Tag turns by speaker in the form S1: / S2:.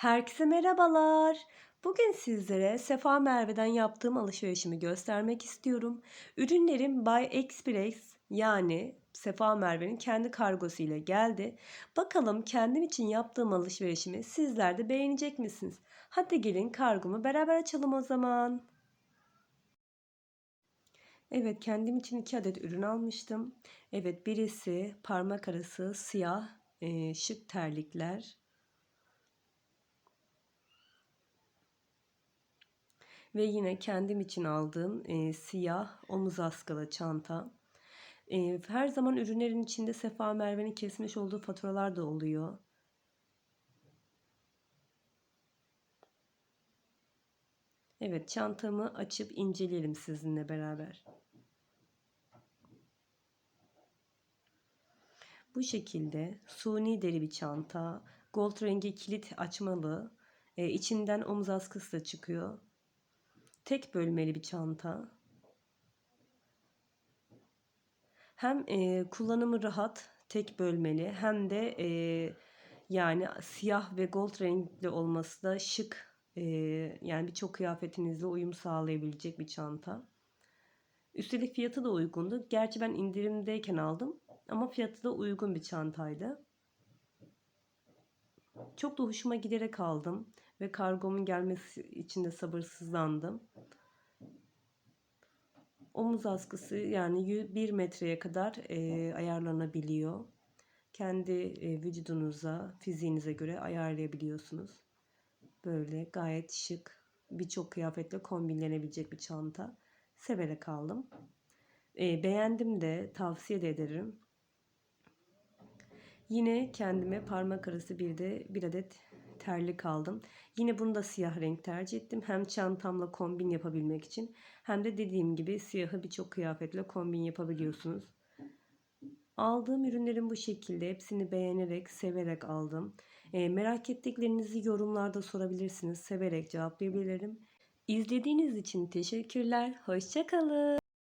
S1: Herkese merhabalar. Bugün sizlere Sefa Merve'den yaptığım alışverişimi göstermek istiyorum. Ürünlerim Bay Express yani Sefa Merve'nin kendi kargosu ile geldi. Bakalım kendim için yaptığım alışverişimi sizler de beğenecek misiniz? Hadi gelin kargomu beraber açalım o zaman. Evet kendim için iki adet ürün almıştım. Evet birisi parmak arası siyah e, şık terlikler. Ve yine kendim için aldığım e, siyah omuz askılı çanta. E, her zaman ürünlerin içinde Sefa Merve'nin kesmiş olduğu faturalar da oluyor. Evet çantamı açıp inceleyelim sizinle beraber. Bu şekilde suni deri bir çanta. Gold rengi kilit açmalı. E, içinden omuz askısı da çıkıyor. Tek bölmeli bir çanta. Hem e, kullanımı rahat, tek bölmeli hem de e, yani siyah ve gold renkli olması da şık. E, yani birçok kıyafetinizle uyum sağlayabilecek bir çanta. Üstelik fiyatı da uygundu. Gerçi ben indirimdeyken aldım ama fiyatı da uygun bir çantaydı. Çok da hoşuma giderek aldım ve kargomun gelmesi için de sabırsızlandım. Omuz askısı yani 1 metreye kadar e, ayarlanabiliyor. Kendi e, vücudunuza, fiziğinize göre ayarlayabiliyorsunuz. Böyle gayet şık, birçok kıyafetle kombinlenebilecek bir çanta. Severek aldım. E, beğendim de tavsiye de ederim. Yine kendime parmak arası bir de bir adet terlik aldım. Yine bunu da siyah renk tercih ettim. Hem çantamla kombin yapabilmek için hem de dediğim gibi siyahı birçok kıyafetle kombin yapabiliyorsunuz. Aldığım ürünlerin bu şekilde hepsini beğenerek, severek aldım. E, merak ettiklerinizi yorumlarda sorabilirsiniz. Severek cevaplayabilirim. İzlediğiniz için teşekkürler. Hoşçakalın.